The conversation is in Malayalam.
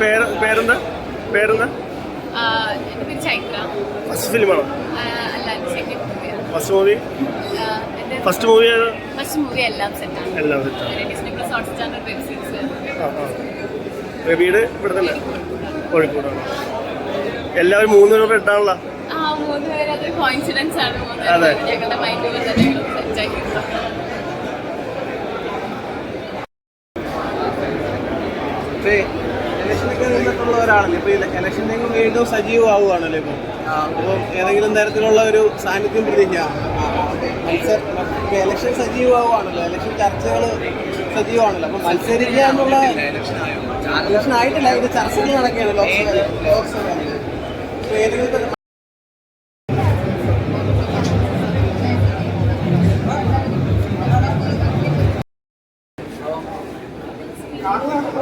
പേര് പേരെന്താ? പേരെന്താ? First ഫിലിമാണോ first movie first movie first movie എല്ലാം സെറ്റാണ് സെറ്റാണ് വീട് ഇവിടെ തന്നെ? കോഴിക്കോടാണ്. എല്ലാവരും മൂന്ന് പേരും റെഡാണല്ലോ അതെ. ഇലക്ഷനൊക്കെ നിന്നിട്ടുള്ള ഒരാളല്ലേ ഇപ്പൊ ഇലക്ഷൻ രംഗം വീണ്ടും സജീവമാവുകയാണല്ലോ ഇപ്പൊ? അപ്പൊ ഏതെങ്കിലും തരത്തിലുള്ള ഒരു സാന്നിധ്യം പ്രതീക്ഷിക്കാം ഇലക്ഷൻ സജീവമാവുകയാണല്ലോ. ഇലക്ഷൻ ചർച്ചകൾ സജീവമാണല്ലോ. അപ്പൊ മത്സരിക്കുക എന്നുള്ള ഇലക്ഷൻ ആയിട്ടില്ല. ഇത് ചർച്ചകൾ നടക്കുകയാണ്. ലോക്സഭ ലോക്സഭ 好的好的